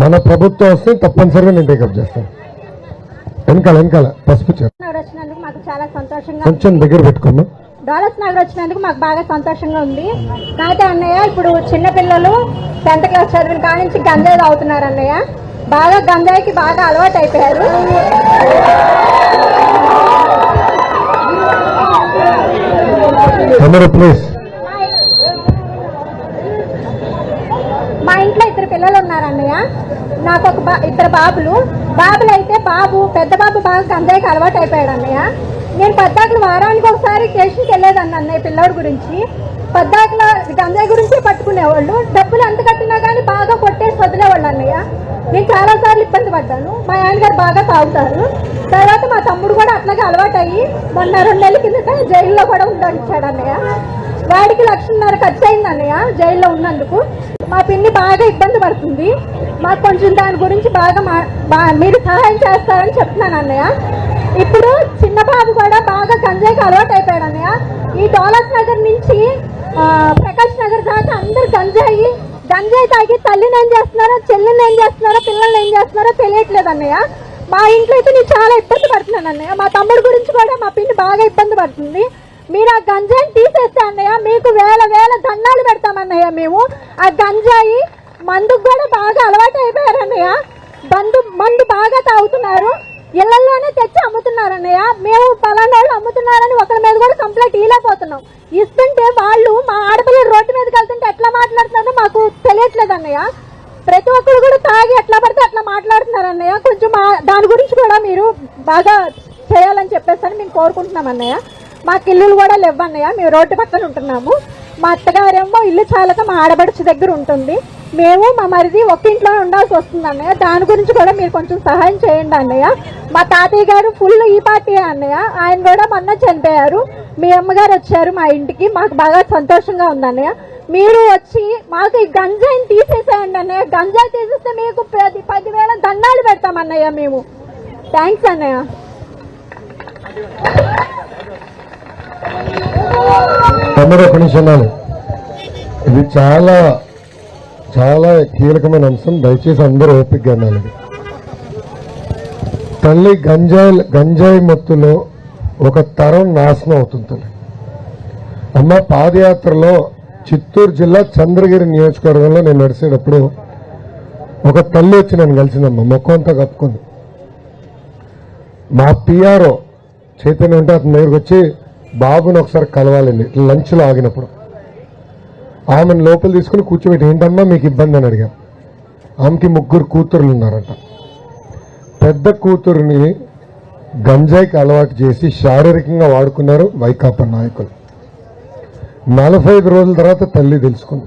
మన ప్రభుత్వం వస్తే తప్పనిసరిగా నేను టేకప్ చేస్తాను. వెనకాల వెనకాల పసుపు కొంచెం దగ్గర పెట్టుకోమ్మా డాలర్స్ నగర్ వచ్చినందుకు మాకు బాగా సంతోషంగా ఉంది. కాకపోతే అన్నయ్య ఇప్పుడు చిన్నపిల్లలు టెన్త్ క్లాస్ చదివిన కాడ నుంచి గంజాయి తాగుతున్నారు అన్నయ్య. బాగా గంజాయికి బాగా అలవాటు అయిపోయారు. అందరూ ప్లీజ్ మా ఇంట్లో ఇద్దరు పిల్లలు ఉన్నారు అన్నయ్య. నాకు ఒక బా ఇద్దరు బాబులు. బాబులు అయితే బాబు పెద్ద బాబు బాగా గంజాయికి అలవాటు అయిపోయాడు అన్నయ్య. నేను పద్దాకులు వారానికి ఒకసారి స్టేషన్కి వెళ్ళేదాన్ని అన్నయ్య పిల్లోడి గురించి. పద్దాకుల గంజాయి గురించి పట్టుకునేవాళ్ళు. డబ్బులు ఎంత కట్టినా కానీ బాగా కొట్టేసి వదిలేవాళ్ళు అన్నయ్య. నేను చాలా సార్లు ఇబ్బంది పడ్డాను. మా ఆయన గారు బాగా తాగుతారు. తర్వాత మా తమ్ముడు కూడా అట్లాగే అలవాటు అయ్యి మొన్న రెండు నెలల కిందట జైల్లో కూడా ఉండొచ్చాడు అన్నయ్య. వాడికి లక్షన్నర ఖర్చు అయింది అన్నయ్య జైల్లో ఉన్నందుకు. మా పిన్ని బాగా ఇబ్బంది పడుతుంది. మాకు కొంచెం దాని గురించి బాగా మా- మీరు సహాయం చేస్తారని చెప్తున్నాను అన్నయ్య. ఇప్పుడు చిన్న బాబు కూడా బాగా గంజాయికి అలవాటు అయిపోయాడు అన్నయ్య. ఈ డోలస్ నగర్ నుంచి ప్రకాష్ నగర్ దాకా అందరు గంజాయి గంజాయి తాగి తల్లిని ఏం చేస్తున్నారో చెల్లిని ఏం చేస్తున్నారో పిల్లల్ని ఏం చేస్తున్నారో తెలియట్లేదు అన్నయ్య. మా ఇంట్లో అయితే నేను చాలా ఇబ్బంది పడుతున్నాను అన్నయ్య. మా తమ్ముడు గురించి కూడా మా పిన్ని బాగా ఇబ్బంది పడుతుంది. మీరు ఆ గంజాయిని తీసేస్తే అన్నయ్య మీకు వేల వేల దండాలు పెడతామన్నయ్య మేము. ఆ గంజాయి మందుకు కూడా బాగా అలవాటు అయిపోయారు అన్నయ్య. బందు మందు బాగా తాగుతున్నారు. ఇళ్ళలోనే తెచ్చి అమ్ముతున్నారు అన్నయ్య. మేము పలానా వాళ్ళు అమ్ముతున్నారని ఒకరి మీద కూడా కంప్లైంట్ ఇవ్వలేకపోతున్నాం. ఇస్తుంటే వాళ్ళు మా ఆడపిల్లలు రోడ్డు మీదకి వెళ్తుంటే ఎట్లా మాట్లాడుతున్నారో మాకు తెలియట్లేదు అన్నయ్య. ప్రతి ఒక్కరు కూడా తాగి ఎట్లా పడితే అట్లా మాట్లాడుతున్నారు అన్నయ్య. కొంచెం మా- దాని గురించి కూడా మీరు బాగా చేయాలని చెప్పేసి అని మేము కోరుకుంటున్నాం అన్నయ్య. మాకు ఇల్లులు కూడా లేవన్నయ్య. మేము రోడ్డు పక్కన ఉంటున్నాము. మా అత్తగారేమో ఇల్లు చాలక మా ఆడబడుచు దగ్గర ఉంటుంది. మేము మా మరిది ఒక ఇంట్లో ఉండాల్సి వస్తుంది అన్నయ్య దాని గురించి కూడా మీరు కొంచెం సహాయం చేయండి అన్నయ్య. మా తాతయ్య గారు ఫుల్ ఈ పార్టీ అన్నయ్య. ఆయన కూడా మొన్న చనిపోయారు. మీ అమ్మగారు వచ్చారు మా ఇంటికి. మాకు బాగా సంతోషంగా ఉంది అన్నయ్య మీరు వచ్చి మాకు ఈ గంజాయిని తీసేసేయండి అన్నయ్య. గంజాయి తీసేస్తే మీకు పది పదివేల దండాలు పెడతాం అన్నయ్య మేము. థ్యాంక్స్ అన్నయ్య. అందరూ ఒక నిమిషం ఇది చాలా చాలా కీలకమైన అంశం. దయచేసి అందరూ ఓపిక అన్నాను తల్లి గంజాయి గంజాయి మత్తులో ఒక తరం నాశనం అవుతుంది అమ్మ పాదయాత్రలో చిత్తూరు జిల్లా చంద్రగిరి నియోజకవర్గంలో నేను నడిచేటప్పుడు ఒక తల్లి వచ్చి నన్ను కలిసిందమ్మ. మొక్కం అంతా కప్పుకుంది. మా పిఆర్ఓ చైతన్య ఉంటే అతని దగ్గరకు వచ్చి బాబుని ఒకసారి కలవాలండి. లంచ్లో ఆగినప్పుడు. ఆమెను లోపల తీసుకుని కూర్చోబెట్టి ఏంటమ్మా మీకు ఇబ్బంది? అని అడిగాను ఆమెకి ముగ్గురు కూతురులు ఉన్నారంట. పెద్ద కూతురుని గంజాయికి అలవాటు చేసి శారీరకంగా వాడుకున్నారు వైకాపా నాయకులు. నలభై ఐదు రోజుల తర్వాత తల్లి తెలుసుకుంది.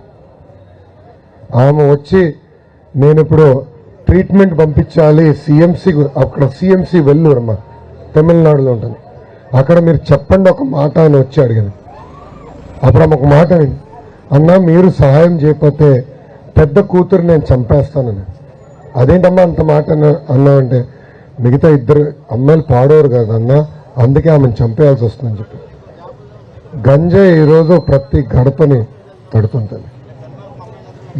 ఆమె వచ్చి నేను ఇప్పుడు ట్రీట్మెంట్ పంపించాలి సిఎంసి అక్కడ సిఎంసి వెల్లూరు తమిళనాడులో ఉంటుంది. అక్కడ మీరు చెప్పండి ఒక మాట అని వచ్చి అడిగాను అప్పుడు ఆమె ఒక మాట విని అన్నా మీరు సహాయం చేయకపోతే పెద్ద కూతురు నేను చంపేస్తానని. అదేంటమ్మా అంత మాట అన్నామంటే అన్నావంటే మిగతా ఇద్దరు అమ్మాయిలు పాడేవారు కదా అన్న అందుకే ఆమెను చంపేయాల్సి వస్తుందని చెప్పి. గంజా ఈరోజు ప్రతి గడపని తడుతుంటుంది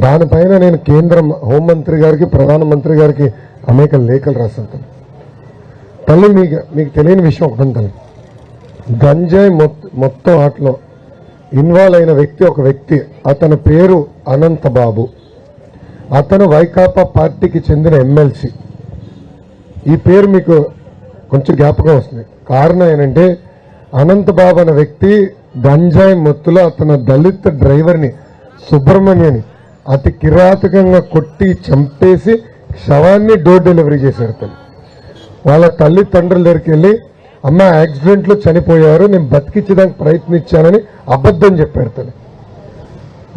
దానిపైన నేను కేంద్ర హోంమంత్రి గారికి ప్రధానమంత్రి గారికి అనేక లేఖలు రాస్తుంటాను తల్లి మీకు మీకు తెలియని విషయం ఒకటి తల్లి గంజాయి మొత్తం మొత్తం ఆటలో ఇన్వాల్వ్ అయిన వ్యక్తి ఒక వ్యక్తి. అతని పేరు అనంత బాబు అతను వైకాపా పార్టీకి చెందిన ఎమ్మెల్సీ. ఈ పేరు మీకు కొంచెం జ్ఞాపకం వస్తుంది. కారణం ఏంటంటే అనంత బాబు అనే వ్యక్తి గంజాయి మొత్తులో అతను దళిత డ్రైవర్ని సుబ్రహ్మణ్యని అతి కిరాతకంగా కొట్టి చంపేసి శవాన్ని డోర్ డెలివరీ చేశారు తను వాళ్ళ తల్లిదండ్రుల దగ్గరికి వెళ్ళి అమ్మ యాక్సిడెంట్లో చనిపోయారు నేను బతికించడానికి ప్రయత్నించానని అబద్ధం చెప్పాడు తల్లి.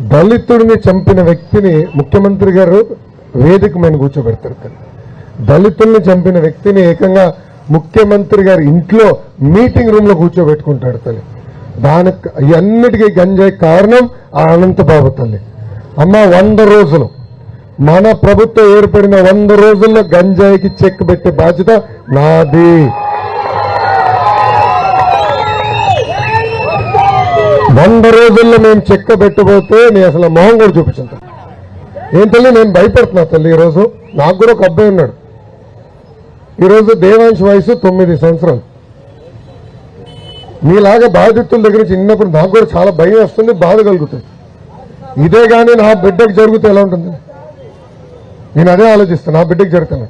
దళితుడిని చంపిన వ్యక్తిని ముఖ్యమంత్రి గారు వేదిక మీద కూర్చోబెడతారు తల్లి. దళితుల్ని చంపిన వ్యక్తిని ఏకంగా ముఖ్యమంత్రి గారి ఇంట్లో మీటింగ్ రూమ్లో కూర్చోబెట్టుకుంటాడు తల్లి. దానికి అన్నిటికీ గంజాయి కారణం ఆ అనంతబాబు తల్లి. అమ్మ వంద రోజులు. మన ప్రభుత్వం ఏర్పడిన వంద రోజుల్లో గంజాయికి చెక్ పెట్టే బాధ్యత నాది. వంద రోజుల్లో మేము చెక్క పెట్టబోతే నేను అసలు మొహం కూడా చూపించాను. ఏం తల్లి నేను భయపడుతున్నా తల్లి ఈరోజు. నాకు కూడా ఒక అబ్బాయి ఉన్నాడు. ఈరోజు దేవాంశ వయసు తొమ్మిది సంవత్సరాలు. మీలాగా బాధితుల దగ్గర చిన్నప్పుడు నాకు కూడా చాలా భయం వస్తుంది బాధ కలుగుతుంది. ఇదే కానీ నా బిడ్డకు జరిగితే ఎలా ఉంటుంది? నేను అదే ఆలోచిస్తాను నా బిడ్డకు జరుగుతాను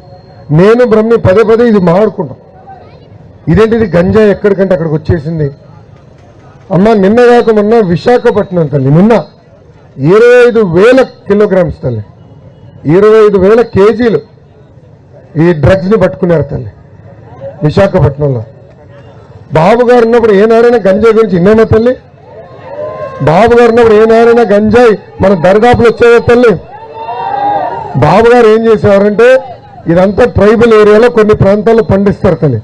నేను బ్రహ్మి పదే పదే ఇది మాడుకుంటాం ఇదేంటిది గంజా ఎక్కడికంటే అక్కడికి వచ్చేసింది? అమ్మ నిన్న కాక మొన్న విశాఖపట్నం తల్లి నిన్న. ఇరవై ఐదు వేల కిలోగ్రామ్స్ తల్లి. ఇరవై ఐదు వేల కేజీలు ఈ డ్రగ్స్ని పట్టుకున్నారు తల్లి విశాఖపట్నంలో. బాబు గారు ఉన్నప్పుడు ఏనారైనా గంజాయి గురించి ఇన్నేమో తల్లి? బాబు గారు ఉన్నప్పుడు ఏనారైనా గంజాయి మన దరిదాపులు వచ్చేవో తల్లి? బాబు గారు ఏం చేసేవారంటే ఇదంతా ట్రైబల్ ఏరియాలో కొన్ని ప్రాంతాల్లో పండిస్తారు తల్లి.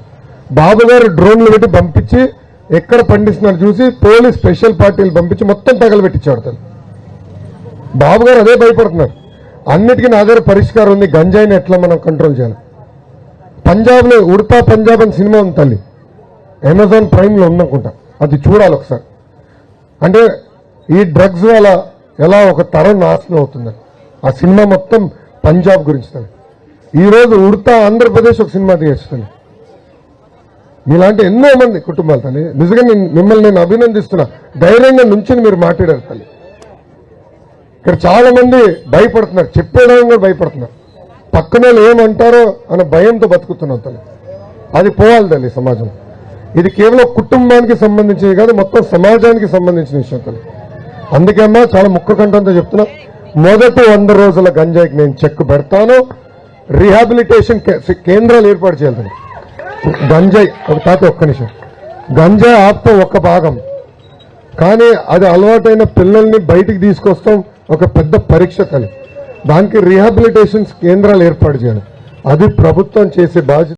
బాబు గారు డ్రోన్లు పెట్టి పంపించి ఎక్కడ పండిస్తున్నారు చూసి పోలీస్ స్పెషల్ పార్టీలు పంపించి మొత్తం తగలబెట్టించాడు తల్లి బాబు గారు అదే భయపడుతున్నారు. అన్నిటికీ నా దగ్గర పరిష్కారం ఉంది. గంజాయిని ఎట్లా మనం కంట్రోల్ చేయాలి? పంజాబ్లో ఉడతా పంజాబ్ అని సినిమా ఉంది తల్లి. అమెజాన్ ప్రైమ్లో ఉందనుకుంటా. అది చూడాలి ఒకసారి. అంటే ఈ డ్రగ్స్ వల్ల ఎలా ఒక తరం నాశనం అవుతుందని ఆ సినిమా మొత్తం పంజాబ్ గురించి తల్లి. ఈరోజు ఉడతా ఆంధ్రప్రదేశ్ ఒక సినిమా తీస్తుంది మీలాంటి ఎన్నో మంది కుటుంబాలు తల్లి. నిజంగా నేను మిమ్మల్ని నేను అభినందిస్తున్నా. ధైర్యంగా నుంచి మీరు మాట్లాడారు తల్లి. ఇక్కడ చాలా మంది భయపడుతున్నారు. చెప్పేయడానికి కూడా భయపడుతున్నారు. పక్కన వాళ్ళు ఏమంటారో అన్న భయంతో బతుకుతున్నాం తల్లి. అది పోవాలి తల్లి సమాజం. ఇది కేవలం కుటుంబానికి సంబంధించింది కాదు మొత్తం సమాజానికి సంబంధించిన విషయం తల్లి. అందుకే అమ్మా చాలా ముక్క కంఠంతో చెప్తున్నా. మొదటి వంద రోజుల గంజాయికి నేను చెక్ పెడతాను. రీహాబిలిటేషన్ కే- కేంద్రాలు ఏర్పాటు చేయాలి తల్లి. గంజాయి ఒక తాత ఒక్క నిమిషం. గంజాయి ఆప్తం ఒక్క భాగం. కానీ అది అలవాటైన పిల్లల్ని బయటికి తీసుకొస్తాం ఒక పెద్ద పరీక్ష కలి. దానికి రీహాబిలిటేషన్స్ కేంద్రాలు ఏర్పాటు చేయడం అది ప్రభుత్వం చేసే బాధ్యత.